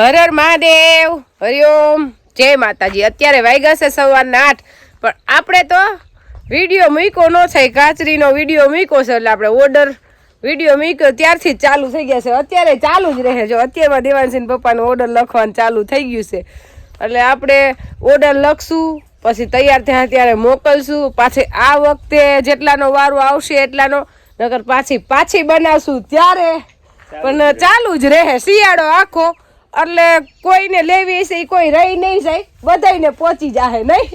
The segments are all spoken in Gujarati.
હર હર મહાદેવ. હરિઓમ જય માતાજી. અત્યારે વાગ્યા છે સવારના આઠ. પણ આપણે તો વીડિયો મૂક્યો ન થાય કાચરીનો વીડિયો મૂક્યો છે એટલે આપણે ઓર્ડર વીડિયો મૂક્યો. ત્યારથી જ ચાલુ થઈ ગયા છે. અત્યારે ચાલુ જ રહે જો અત્યારમાં દેવાનસિંહ પપ્પાનો ઓર્ડર લખવાનું ચાલુ થઈ ગયું છે. એટલે આપણે ઓર્ડર લખશું પછી તૈયાર થયા ત્યારે મોકલશું. પાછી આ વખતે જેટલાનો વારો આવશે એટલાનો. નગર પાછી પાછી બનાવશું ત્યારે. પણ ચાલુ જ રહે. શિયાળો આખો. એટલે કોઈને લેવી છે ઈ કોઈ રહી નહીં જાય. બધાયને પહોંચી જાહે નહીં?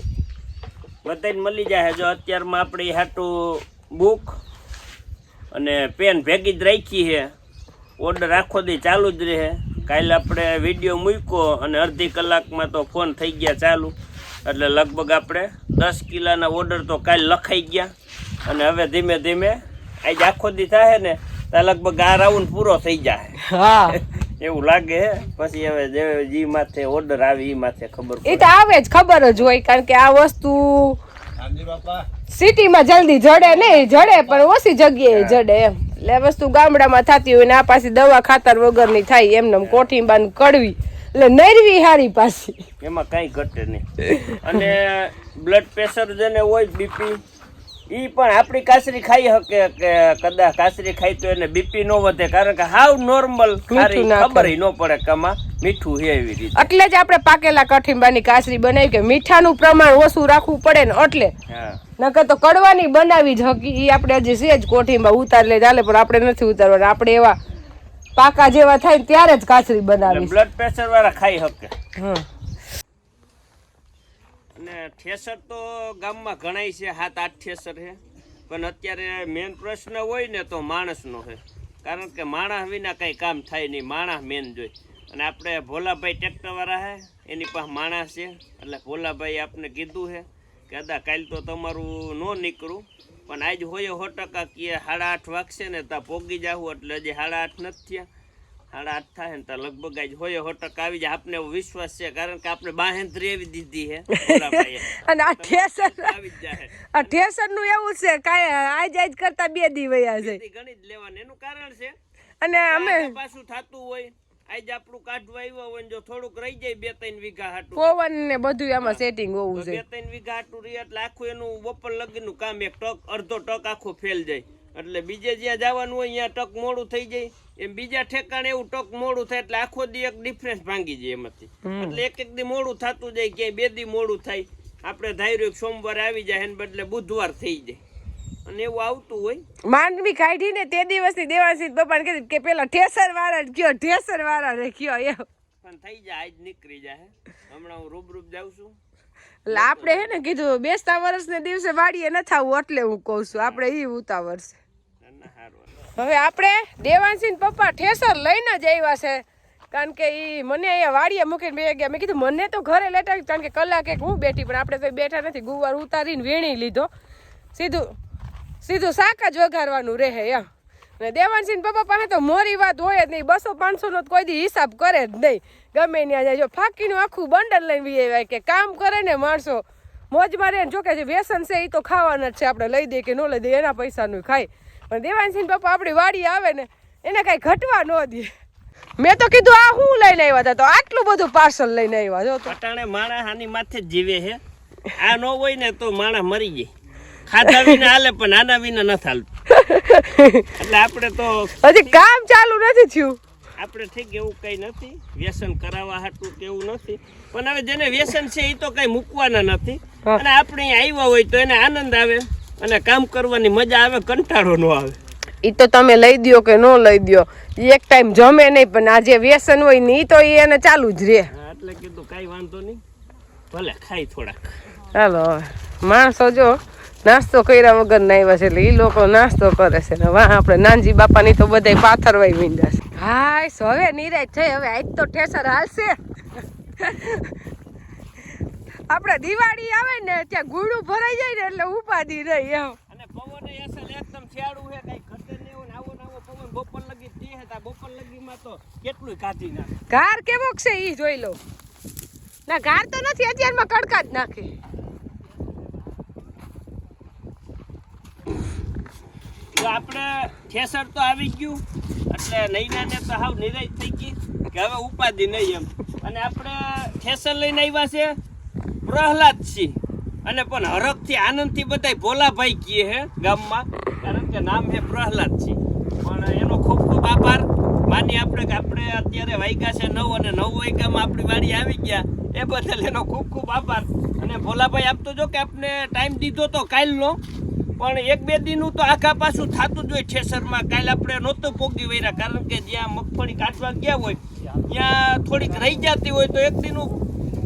બધાને મળી જાહે. જો અત્યારમાં આપણી હાટું બુક અને પેન ભેગી જ રાખી છે. ઓર્ડર આખો દી ચાલુ જ રહે. કાલે આપણે વીડિયો મૂક્યો અને અડધી કલાકમાં તો ફોન થઈ ગયા ચાલુ. એટલે લગભગ આપણે દસ કિલાના ઓર્ડર તો કાલે લખાઈ ગયા. અને હવે ધીમે ધીમે આજે આખો દી થાય ને તો લગભગ આ રાઉન્ડ પૂરો થઈ જાય હા. એવું લાગે. પછી હવે જે જી માથે ઓર્ડર આવી ઈ માથે ખબર એ તો આવે જ ખબર જ હોય કારણ કે આ વસ્તુ સિટીમાં જલ્દી જડે નહીં જડે પણ ઓછી જગ્યાએ જડે એમ. એટલે વસ્તુ ગામડામાં થતી હોય ને આ પાછી દવા ખાતર વગરની થાય એમને કોઠીંબાન કડવી. એટલે નરવી હારી પાછી. એમાં કાંઈ ઘટે નહીં. અને બ્લડ પ્રેશર જેને હોય બીપી ઈ પણ આપણી કાસરી ખાઈ શકે કે કદાચ કાસરી ખાઈ તો એને બીપી નો વધે કારણ કે હાવ નોર્મલ ખબર ન પડે કમાં મીઠું છે એવી રીતે. એટલે જ આપણે પાકેલા કઠિંબાની કાસરી બનાવી કે મીઠાનું પ્રમાણ ઓછું રાખવું પડે ને એટલે. હા. નકર તો કડવાની બનાવી જ હકી ઈ આપણે હજી છે જ કોઠીમાં ઉતાર લે ચાલે પણ આપણે નથી ઉતારવાના. આપણે એવા પાકા જેવા થાય ત્યારે જ કાસરી બનાવી બ્લડ પ્રેશર વાળા ખાઈ શકે હમ. અને ઠેસર તો ગામમાં ઘણાય છે, સાત, આઠ ઠેસર છે. પણ અત્યારે મેન પ્રશ્ન હોય ને તો માણસનો છે. કારણ કે માણસ વિના કંઈ કામ થાય નહીં, માણસ મેન જોઈ અને આપણે ભોલાભાઈ ટ્રેક્ટરવાળા છે, એની પાસે માણસ છે. એટલે ભોલાભાઈ આપણે કીધું છે કે અદા કાલ તો તમારું ન નીકળું. પણ આજ હોય સો ટકા કે સાડા આઠ વાગશે ને ત્યાં પોગી જાવું એટલે હજી સાડા આઠ નથી થયા. સાડા આઠ થાય ને તો લગભગ આજ હોય હો ટકા આવી જાય. આપને વિશ્વાસ છે કારણ કે આપણે બાહેંધરી એવી દીધી છે અને આ ઠેસર આવી જ જાય આ ઠેસરનું એવું છે કાંઈ આજ આજ કરતા બે દી વયા છે. ઘણી જ લેવાની એનું કારણ છે અને અમે પાછું થતું હોય આજ આપણું કાઢવા આવ્યા હોય જો થોડુંક રહી જાય બે ત્રણ વીઘા હાટું. પવન ને બધું એમાં સેટિંગ હોવું છે બે ત્રણ વીઘા હાટું રહી એટલે આખું એનું બપોર લગીનું કામ એક ટક અડધો ટક આખો ફેલ જાય. એટલે બીજે જ્યાં જવાનું હોય ત્યાં ટક મોડું થઈ જાય. એમ બીજા ઠેકાણે એવું ટક મોડું થાય એટલે આખો દી એક ડિફરન્સ ભાંગી જાય એમાંથી. એટલે એક એક દી મોડું થતું જાય ક્યાંય બે દી મોડું થાય. આપણે ધાર્યું સોમવારે આવી જાય એને બદલે બુધવાર થઈ જાય. અને એવું આવતું હોય. માંડવી કાઢી ને તે દિવસની દેવાસી પપ્પાને કીધું કે પેલા ઠેસર વાળા કયો ઠેસર વાળા રે કયો એમ. પણ થઈ જાય આજ નીકળી જાય હમણાં હું રૂબરૂપ જાઉં છું. એટલે આપણે હે ને કીધું બેસતા વર્ષને દિવસે વાડીએ ન થવું એટલે હું કહું છું આપણે એ ઉતાવળ છે. ના હવે આપણે દેવાંશીન પપ્પા ઠેસર લઈને જ આવ્યા છે. કારણ કે એ મને અહીંયા વાડીએ મૂકીને બે ગયા. મેં કીધું, મને તો ઘરે લેટા કારણ કે કલાક એક હું બેઠી, પણ આપણે તો બેઠા નથી. ગુવાર ઉતારીને વેણી લીધો. સીધું સીધું શાક જ વઘારવાનું રહે એમ. અને દેવાનસિંહ પપ્પા પાસે તો મોરી વાત હોય જ નહીં. બસો પાંચસોનો તો કોઈ દી હિસાબ કરે જ નહીં. ગમે ત્યાં જાય. જો ફાકીનું આખું બંડલ લઈને વી આવ્યા કે કામ કરે ને માણસો. મોજમાં ને જો કે જે વ્યસન છે એ તો ખાવાના જ છે. આપણે લઈ દઈએ કે ન લઈ દઈએ, એના પૈસાનું ખાય. પણ દેવાનસિંહ પપ્પા આપણી વાડી આવે ને એને કાંઈ ઘટવા ન દે. મેં તો કીધું આ હું લઈને આવ્યા હતા તો આટલું બધું પાર્સલ લઈને આવ્યા જો તો. અટાણે માણસ આની માથે જ જીવે છે. આ ન હોય ને તો માણસ મરી જાય. ખાધા વિના હાલે પણ આના વિના નથી હાલતું એટલે આપણે તો હજી કામ ચાલુ નથી થયું. આપણે ઠીક એવું કંઈ નથી. વ્યસન કરાવવા હાટું કેવું નથી. પણ હવે જેને વ્યસન છે એ તો કઈ મૂકવાના નથી. અને આપણે અહીંયા આવ્યા હોય તો એને આનંદ આવે. અને કામ કરવાની મજા આવે કંટાળો ન આવે. એ તો તમે લઈ દ્યો કે ન લઈ દ્યો. ઈ એક ટાઈમ જમે નહીં પણ આ જે વ્યસન હોય ને એ તો એ એને ચાલુ જ રહે. હા, એટલે કીધું કાંઈ વાંધો નહીં. ભલે ખાઈ થોડાક. ચાલો માણસો જો નાસ્તો કર્યા વગર ના આવ્યા છે એટલે એ લોકો નાસ્તો કરે છે. ને વાહ આપણે નાનજી બાપાની તો બધાય પાથરવાઈ મીંડા છે. હાય હવે નિરાશ થઈ હવે આજ તો ઠેસર હાલશે. આપણે દિવાળી આવે ને ત્યાં ગુડું ભરાઈ જાય ને એટલે ઉપાધિ રહી એમ. અને પવન અસલ એકદમ શિયાળું છે કઈ ઘટે નહીં એવું ને આવો ને આવો પવન. બપોર લગી તે હતા બપોર લગીમાં તો કેટલું કાઢી નાખે. ઘાર કેવો છે ઈ જોઈ લો. ના ઘાર તો નથી અત્યારમાં કડકા જ નાખે. તો આપણે ઠેસર તો આવી ગયું એટલે નૈના તો હાવ નિરાશ થઈ ગઈ કે હવે ઉપાધિ નહીં એમ. અને આપણે ઠેસર લઈને આવ્યા છે પ્રહલાદસિંહ અને પણ હરખથી આનંદથી બધાય ભોલાભાઈ કહે હે ગામમાં. કારણ કે નામ હે પ્રહલાદ સિંહ. પણ એનો ખૂબ ખૂબ આભાર. માની આપણે કે આપણે અત્યારે વાગ્યા છે નવ અને નવ વાયગામાં આપણી વાડી આવી ગયા. એ બદલ એનો ખૂબ ખૂબ આભાર. અને ભોલાભાઈ, આપ તો જો કે આપણે ટાઈમ દીધો તો કાલનો. પણ એક બે દિનનું તો આખા પાછું થતું જ હોય ઠેસરમાં. કાલે આપણે નહોતું પોગી વૈરા. કારણ કે જ્યાં મગફળી કાઢવા ગયા હોય, ત્યાં થોડીક રહી જતી હોય તો એક દિનનું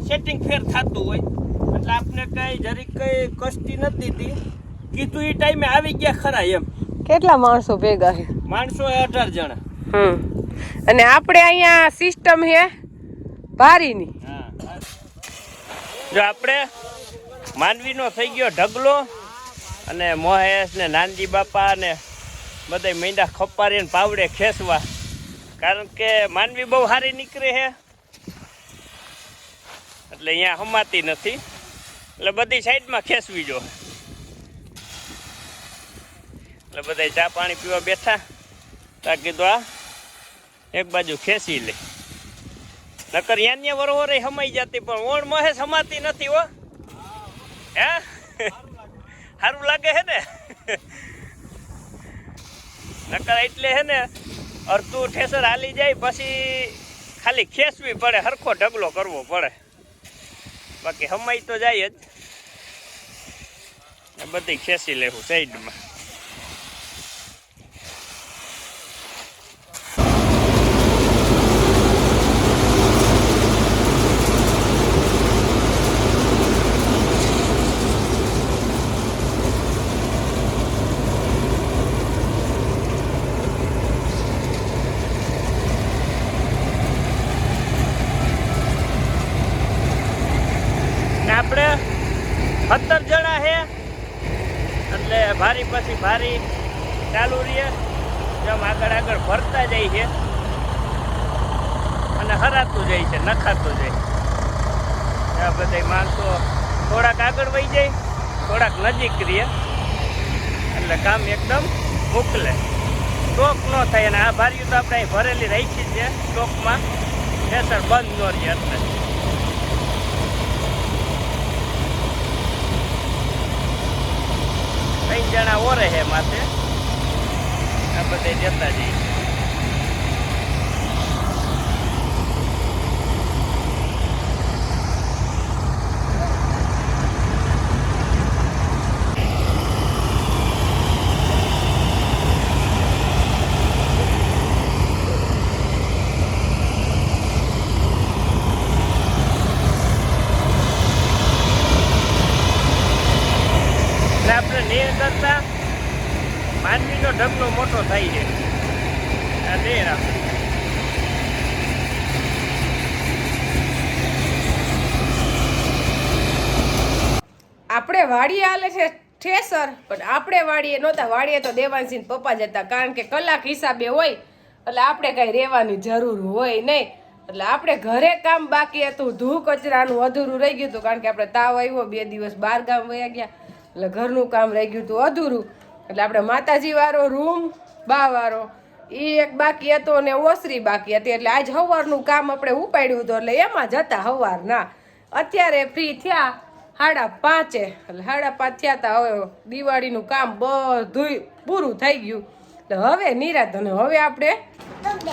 સેટિંગ ફેર થતું હોય. એટલે આપણે કઈ જરીક કઈ કષ્ટી નથી દીધી. કીધું એ ટાઈમે આવી ગયા ખરા એમ. કેટલા માણસો ભેગા છે? માણસો અઢાર જણા. હમ. અને આપણે અહીંયા સિસ્ટમ છે ભારીની હા જો આપણે માનવીનો થઈ ગયો ઢગલો અને મોહેશ ને નાનજી બાપા ને બધા મૈંડા ખપારી ને પાવડે ખેંચવા કારણ કે માનવી બહુ સારી નીકળે છે. એટલે અહીંયા હમાતી નથી. એટલે બધી સાઈડમાં ખેંચવી જો. એટલે બધા ચા પાણી પીવા બેઠા. તા કીધું આ એક બાજુ ખેંચી લે. નકર યાન્ય વરોવરે હમાઈ જતી, પણ ઓણ મહેશ હમાતી નથી હો. હે? સારું લાગે છે ને? નકર એટલે હે ને, અડધું ઠેસર હાલી જાય, પછી ખાલી ખેંચવી પડે, હરખો ઢગલો કરવો પડે. બાકી હમાઈ તો જાય જ. બધી ખેંચી લેવું સાઈડમાં ને આપણે સત્તર છે એટલે ભારી પછી ભારી ચાલુ રહીએ જેમ આગળ આગળ ભરતા જાય છે. અને હરાતું જાય છે, નખાતું જાય. આ બધા માણસો થોડાક આગળ વહી જાય, થોડાક નજીક રહીએ એટલે કામ એકદમ મોકલે. સ્ટોક ન થાય અને આ ભારીઓ તો આપણે ભરેલી રાખી છે સ્ટોકમાં પ્રેશર બંધ ન રહે એટલે. ત્રણ જણા ઓરે હે માથે. આ બધે જતા જઈએ એટલે આપણે નેર કરતા માનવીનો ઢગલો મોટો થાય છે આ નેર આપણે આપણે વાડીએ હાલે છે ઠેસર પણ આપણે વાડીએ નહોતા, વાડીએ તો દેવાંશી પપ્પા જતા કારણ કે કલાક હિસાબે હોય, એટલે આપણે કાંઈ રહેવાની જરૂર હોય નહીં. એટલે આપણે ઘરે કામ બાકી હતું, ધૂ કચરાનું અધૂરું રહી ગયું હતું, કારણ કે આપણે તાવ આવ્યો, બે દિવસ બહાર ગામ વયા ગયા. એટલે ઘરનું કામ રહી ગયું હતું અધૂરું. એટલે આપણે માતાજી વાળો રૂમ, બા વાળો એ એક બાકી હતો ને ઓસરી બાકી હતી. એટલે આજ સવારનું કામ આપણે ઉપાડ્યું હતું, એટલે એમાં જતા સવારના અત્યારે ફ્રી થયા. સાડા પાંચે, એટલે સાડા પાંચ થયા તા, હવે દિવાળીનું કામ બધુંય પૂરું થઈ ગયું. એટલે હવે નિરાત અને હવે આપણે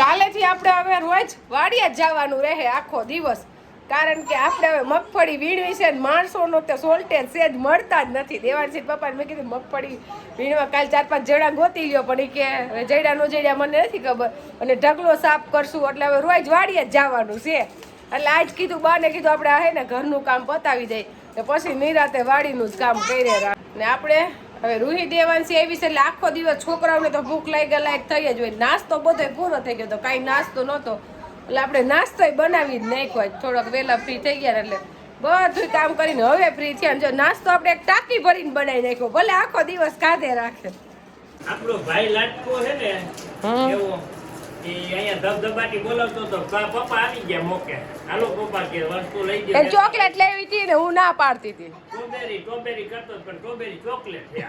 કાલેથી આપણે હવે રોજ વાડિયા જ જવાનું રહે આખો દિવસ. કારણ કે આપણે હવે મગફળી વીણવી છે માણસોનો તો સોલ્ટેજ સેજ મળતા જ નથી. દેવાનસિંહ પપ્પાને મેં કીધું મગફળી વીણવા કાલ ચાર પાંચ જણા ગોતી ગયો પણ એ કે હવે જયડા નો જડ્યા મને નથી ખબર. અને ઢગલો સાફ કરશું, એટલે હવે રોજ વાડિયા જ જવાનું છે. એટલે આજ કીધું, બાને કીધું, આપણે હે ને ઘરનું કામ પતાવી દઈ ને પછી નિરાતે વાડીનું જ કામ કરી ને આપણે હવે રૂહી દેવાંશી આવી છે એટલે આખો દિવસ છોકરાઓને તો ભૂખ લાગી લાયક થઈ જ હોય. નાસ્તો બધો પૂરો થઈ ગયો તો કાંઈ નાસ્તો નહોતો. એટલે આપણે નાસ્તો બનાવી જ નાખ્યો થોડોક વહેલા ફ્રી થઈ ગયા એટલે બધું કામ કરીને હવે ફ્રી થયા જો નાસ્તો આપણે એક ટાંકી ભરીને બનાવી નાખ્યો. ભલે આખો દિવસ કાઢે રાખે. આપણો ભાઈ લાટકો છે ને એવો ચોકલેટ લેવી હતી ને હું ના પાડતી હતી.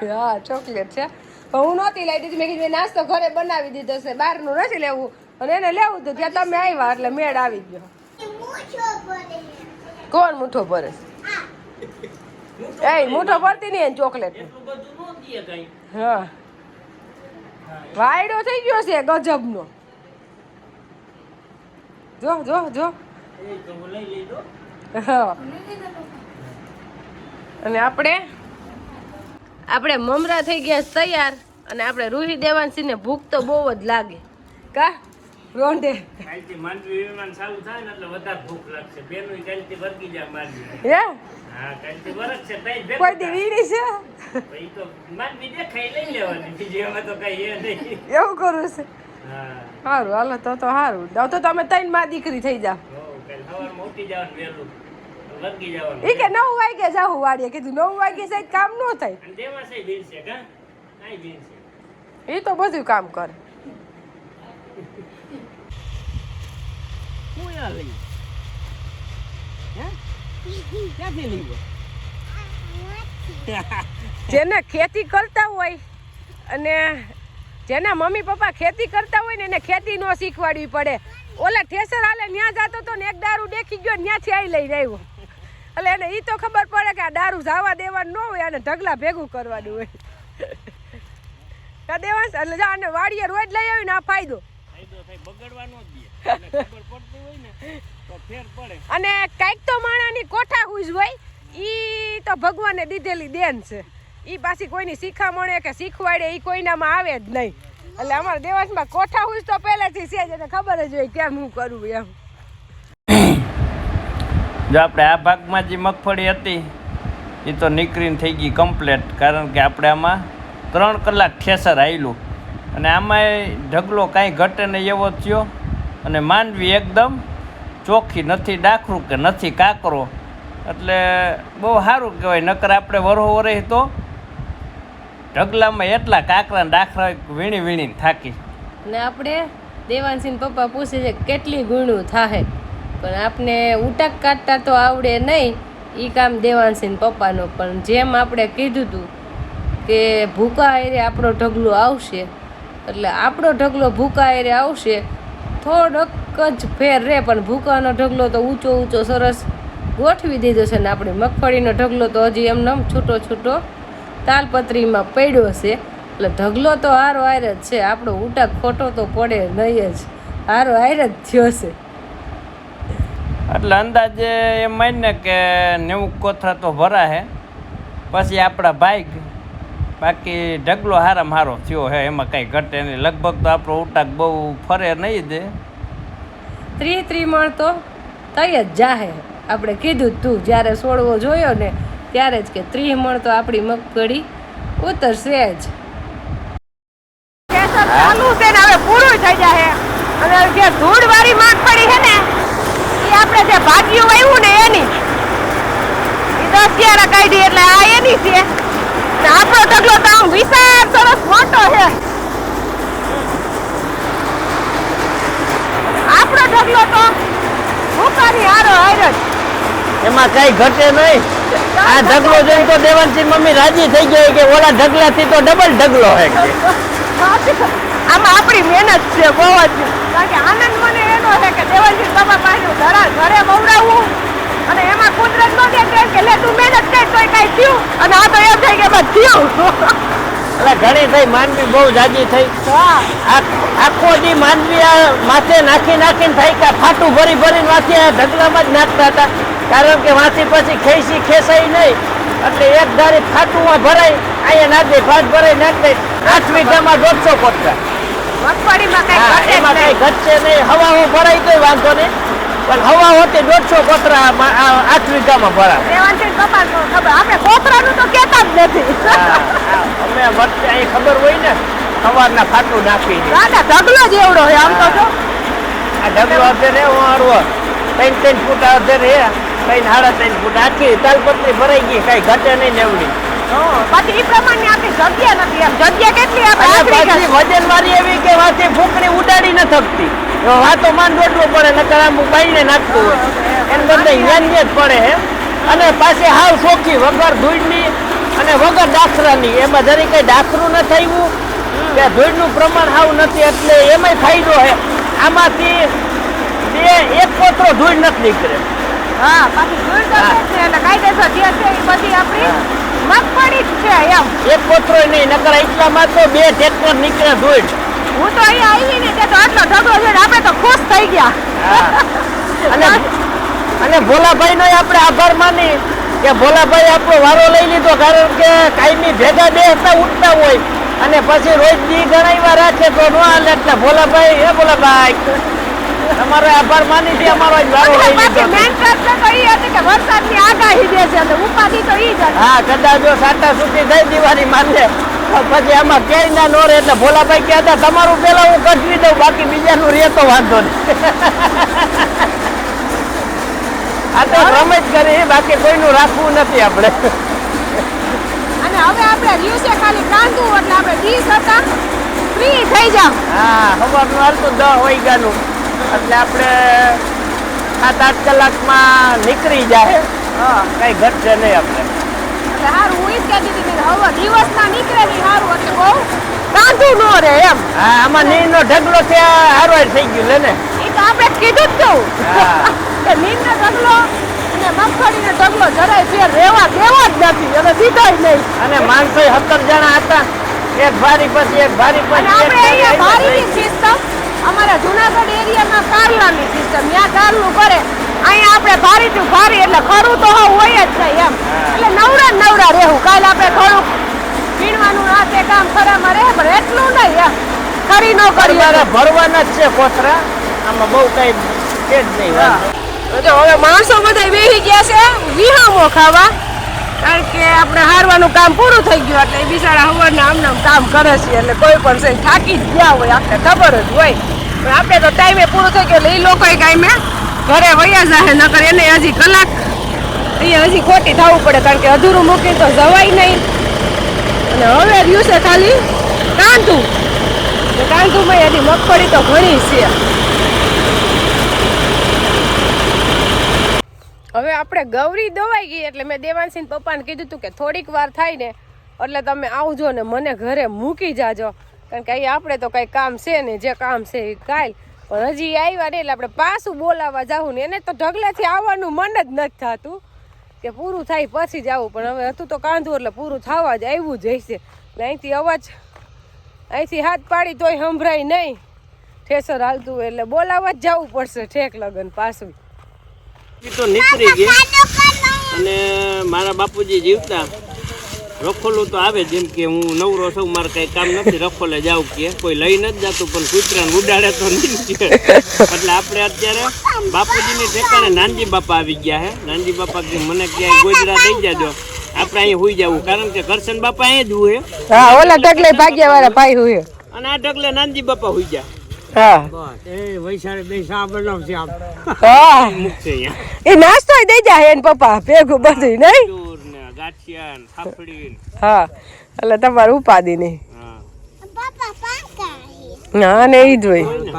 હા ચોકલેટ છે. પણ હું નહોતી લાવી દીધી. મેં કીધું નાસ્તો ઘરે બનાવી દીધો છે. બહારનું નથી લેવું. અને એને લેવું હતું ત્યાં તમે આવ્યા એટલે મેળ આવી ગયો. કોણ મૂઠો ભરે? એ મૂઠો ભરતી નહીં ચોકલેટ. હા. વાયડો થઈ ગયો છે ગજબનો. જો જો જો. અને આપણે આપણે મમરા થઈ ગયા તૈયાર અને આપણે રૂહી ને ભૂખ તો બહુ જ લાગે. કા? રોંઢે. માંડવી વિમાન ચાલુ થાય ને એટલે વધારે ભૂખ લાગશે. બેનું કાલથી વર્ગી જાય માંડવી. હે? હા કાલથી વરસ છે તઈ કોઈ દી વીણી છે? થાય. તો માંડવી દેખાય લઈ લેવાની. બીજી એમાં તો કઈ એ નહીં. એવું કરું છે. સારું હાલો તો તો સારું તો તો તમે ત્રણમાં દીકરી થઈ જાવ ઈ કે નવ વાગે જાવ વાડીએ. કીધું નવ વાગે સાહેબ કામ ન થાય. એ તો બધું કામ કરે. જેને ખેતી કરતા હોય અને જેના મમ્મી પપ્પા ખેતી કરતા હોય ને એને ખેતી નો શીખવાડવી પડે. ઓલા ઠેસર હાલે ન્યા જતો તો ને એક દારૂ દેખી ગયો ન્યાથી આવી લઈને આવ્યો. એટલે એને એ તો ખબર પડે કે આ દારૂ જવા દેવાનું ન હોય અને ઢગલા ભેગું કરવાનું હોય. કા દેવાંશ? એટલે જા અને વાડીએ રોજ લઈ આવીને આ ફાયદો. અને કાંઈક તો માણાની કોઠા હુજ હોય ઈ તો ભગવાને દીધેલી દેન છે. ઈ પાછી કોઈની શીખામણે કે શીખવાડે, ઈ કોઈનામાં આવે જ નહીં. એટલે અમારા દેવાસમાં કોઠા હું તો પહેલેથી છે જ એને ખબર જ હોય કેમ હું કરું એમ. જો આપણે આ ભાગમાં જે મગફળી હતી એ તો નીકળીને થઈ ગઈ કમ્પ્લેટ કારણ કે આપણે આમાં ત્રણ કલાક ઠેસર આવેલું અને આમાંય ઢગલો કાંઈ ઘટે નહીં એવો થયો. અને માંડવી એકદમ ચોખ્ખી, નથી ડાખરું કે નથી કાકરો. એટલે બહુ સારું કહેવાય, નકર આપણે વરહો વરહી તો ઢગલામાં એટલા કાકરા ડાખરા વીણી વીણીને થાકી. ને આપણે દેવાંશીન પપ્પા પૂછે છે કેટલી ગુણું થાય પણ આપને ઉટક કાઢતા તો આવડે નહીં એ કામ દેવાનસિંહ પપ્પાનો. પણ જેમ આપણે કીધું હતું કે ભૂકા એરે આપણો ઢગલો આવશે, એટલે આપણો ઢગલો ભૂકા એરે આવશે, થોડોક જ ફેર રહે પણ ભૂકાનો ઢગલો તો ઊંચો ઊંચો સરસ ગોઠવી દીધો છે ને આપણે. મગફળીનો ઢગલો તો હજી એમને છૂટો છૂટો તાલપત્રીમાં પડ્યો છે. એટલે ઢગલો તો હારો હાર જ છે. આપણો ઉટક ખોટો તો પડે નહીં જ. હારો હાર જ થયો છે. એટલે અંદાજે એમ માનને કે નેવું કોથરા તો ભરા હે પછી આપણા બાઈક બાકી ઢગલો હારામાં હારો થયો હે. એમાં કાંઈ ઘટે નહીં. લગભગ તો આપણો ઉટાક બહુ ફરે નહીં દે ત્રી ત્રીમણ તો થઈ જ જાહે. આપણે કીધું તું જ્યારે છોડવો જોયો ને ત્યારે જ કે ત્રિમણ તો આપણી મગફળી ઉતરશે જ. ચાલુ છે ને હવે પૂરું થઈ જાય અને જે ધૂળવાળી મગફળી છે ને એ આપણે જે ભાગ્યું આવ્યું ને એની એ દસ કાઢી એટલે આ એની છે. આપણો ઢગલો તો આમ વિશાળ સરસ મોટો છે. આપણો ઢગલો તો ભૂકાની હારો હાર એમાં કઈ ઘટે નહીં. આ ઢગલો જોઈને તો દેવાનસિંહ મમ્મી રાજી થઈ ગઈ કે ઓલા ઢગલાથી તો ડબલ ઢગલો હે કે. આમાં આપણી મહેનત છે બહુ જ. કારણ કે આનંદ મને એનો છે કે દેવાજી બાબા પાસે ધરા ઘરે વવડાવવું અને એમાં કુદરત નો દે કે લે તું મહેનત કર તોય કાંઈ થયું. અને આ તો એમ થઈ કે બસ થયું. એટલે ઘણી થઈ માનવી બહુ જાજી થઈ. આખો દી માનવી આ માથે નાખી નાખીને થાય કે ફાટું ભરી ભરીને માથે ઢગલામાં જ નાખતા હતા. કારણ કે વાંચી પછી ખેંચી ખેંચાઈ નહીં. એટલે એક ધારી ફાટુમાં ભરાય અહીંયા નાખ દે ભરાય નાખે દે. આઠ વીઘામાં દોઢસો કાંઈ એમાં કઈ ઘટશે નહીં. હવાઓ ભરાય તો વાંધો નહીં. પણ હવા હોતી દોઢસો કોતરા આ આઠ વીઘામાં ભરાય. આપણે કોતરાનું તો કહેતા જ નથી. અમે વચ્ચે અહીં ખબર હોય ને સવારના ફાટું નાખી ઢગલો જ એવડો છે આમ તો જો. આ ઢગલો અધે રે હું હારવો ત્રણ ત્રણ ફૂટ અધે રે ત્રણ સાડા ત્રણ ફૂટ આખી તાલપત્રી ભરાઈ ગઈ કઈ ઘટે નહીં નેવડી પછી એ પ્રમાણની આપણી જગ્યા નથી એમ. જગ્યા કેટલી આપણે અને વજન વાળી એવી કે વાથી ફૂકણી ઉડાડી ન થકતી. એવો વાતો માન દોડવું પડે નકર આમ બાઈને નાખતું હોય. એને બદલે જ પડે હે. અને પાછી હાવ સોખી વગર ધૂળની અને વગર ડાખરાની. એમાં જરી કઈ દાખરું ન થયું કે ધૂળનું પ્રમાણ હાવ નથી એટલે એમાંય ફાયદો હે. આમાંથી બે એક પોતરો ધૂળ નથી નીકળે. હા પાછી ધૂળ છે એટલે કાયદેસર જે છે એ બધી આપણી મગફળી જ છે એમ. એક કોતરો નહીં નકર એટલામાં તો બે ટ્રેક્ટર નીકળે ધૂળ. હું તો અહીંયા આવી ને ત્યાં તો આટલો ઢગલો છે આપણે તો ખુશ થઈ ગયા. અને અને ભોલાભાઈ નો આપણે આભાર માની કે ભોલાભાઈ આપણો વારો લઈ લીધો કારણ કે કાયમી ભેગા બે હતા ઉઠતા હોય. અને પછી રોજ દી ગણાવ્યા રાખે તો ન હાલે એટલે ભોલાભાઈ હે ભોલાભાઈ? અમારો આભાર માની છે અમારો જ વારો લઈ લીધો. મેન પ્રશ્ન તો એ હતી કે વરસાદની આગાહી દે છે એટલે ઉપાધી તો ઈ જ હા કદાચ જો સાટા સુધી થઈ દિવાળી માનલે પછી આમાં ક્યાંય ના નો રહે એટલે ભોલાભાઈ કહેતા તમારું પેલા હું કઢવી દઉં બાકી બીજાનું રહે તો વાંધો નહીં. આ તો રમત કરી બાકી કોઈનું રાખવું નથી આપણે. અને હવે આપણે દિવસે ખાલી કાંદું એટલે આપણે ડીશ હતા. ફ્રી થઈ જાવ હા સવારનું હાલતું હોય વાગ્યાનું એટલે આપણે સાત આઠ કલાકમાં નીકળી જાય. હા. કઈ ઘટશે નહીં આપણે. એટલે સારું હું જ કહેતી હતી હવે દિવસમાં નીકળે નહીં સારું એટલે બહુ કાંદું ન રહે એમ. હા આમાં નીરનો ઢગલો ત્યાં હારવાર થઈ ગયું લે ને. એ તો આપણે કીધું જ કહું. કે નીંદનો ઢગલો અને મગફળીનો ઢગલો જરાય ફેર રહેવા દેવો જ નથી અને દીધો નહીં. અને માણસો સત્તર જણા હતા એક ભારી પછી એક ભારી પછી એક ભારી સિસ્ટમ અમારા જુનાગઢ એરિયામાં કારલાની સિસ્ટમ ત્યાં કારલું કરે. અહીંયા આપણે ભારી થયું ભારી એટલે ખરું તો હોય જ નહીં એમ. એટલે નવરા નવરા રહેવું. કાલે આપણે ખરું ભીણવાનું આ તે કામ ખરામાં રહે પણ એટલું નહીં એમ. ખરી ન કરી અરે ભરવાના જ છે કોથરા. આમાં બહુ કઈ છે જ નહીં. હવે માણસો બધા બેસી ગયા છે વિહામો ખાવા. કારણ કે આપણે હારવાનું કામ પૂરું થઈ ગયું એટલે એ બિચારા હવાના આમને આમ કામ કરે છે એટલે કોઈ પણ છે થાકી જ ગયા હોય, આપણે ખબર જ હોય. પણ આપણે તો ટાઈમે પૂરું થઈ ગયું એટલે એ લોકોએ ટાઈમે ઘરે વયા જાહે, નકર એને હજી કલાક એ હજી ખોટી થવું પડે, કારણ કે અધૂરું મૂકી તો જવાય નહીં. અને હવે રહ્યું છે ખાલી કાંધું. કાંધુમાં એની મગફળી તો ઘણી છે. હવે આપણે ગૌરી દવાઈ ગઈ એટલે મેં દેવાંશીન પપ્પાને કીધું હતું કે થોડીક વાર થાય ને એટલે તમે આવજો ને મને ઘરે મૂકી જાજો. કારણ કે અહીં આપણે તો કંઈ કામ છે ને જે કામ છે એ કાલ. પણ હજી આવ્યા નહીં એટલે આપણે પાછું બોલાવવા જાવું ને એને તો ઢગલેથી આવવાનું મન જ નથી થતું કે પૂરું થાય પછી જ આવું. પણ હવે હતું તો કાંધું એટલે પૂરું થવા જ આવ્યું જ હશે. એટલે અહીંથી અવાજ, અહીંથી હાથ પાડી તોય સંભળાય નહીં. ઠેસર હાલતું હોય એટલે બોલાવવા જ જવું પડશે ઠેક લગન પાછું. તો નીકળી ગઈ અને મારા બાપુજી જીવતા. રખોલું તો આવે જેમ કે હું નવરો છું મારે કઈ કામ નથી રખોલે જાવ કે. કોઈ લઈ નથી જતું પણ કૂતરાને ઉડાડે તો નહીં એટલે આપણે અત્યારે બાપુજીની ઠેકાણે નાનજી બાપા આવી ગયા હે. નાનજી બાપા કે મને ક્યાંય ગોજરા દઈ જાજો. આપણે અહીં હોઈ જવું કારણ કે કરશન બાપા અહીં જ હોય હા ઓલા ઢગલે ભાગ્યા વાળા ભાઈ હોય અને આ ઢગલે નાનજી બાપા હોઈ ગયા. એ એ નાસ્તો દઈ જાય એને પપ્પા ભેગું બધું નહીં? ને ગાંઠિયા ને હા. એટલે તમારે ઉપાધિ નહીં હા ને ઈ જ હોય. ને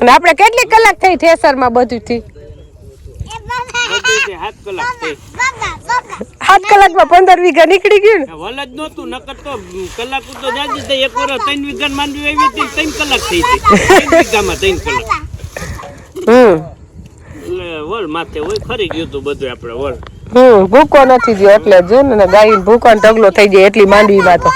અને આપણે કેટલી કલાક થઈ થેસરમાં બધું થી? સાત કલાકમાં પંદર વીઘા નીકળી ગયું વલજ વલ નહોતું નકર તો કલાક તો જાજી થઈ. એક વાર ત્રણ વીઘા માંડવી આવી હતી ત્રણ કલાક થઈ હતી. ત્રણ વીઘામાં ત્રણ કલાક. હમ. વલ માથે હોય ખરી ગયું હતું બધું આપણે વલ. હમ ભૂકો નથી થયો એટલે જો ને ગાય ભૂકો ને ઢગલો થઈ જાય એટલી માંડવીમાં તો.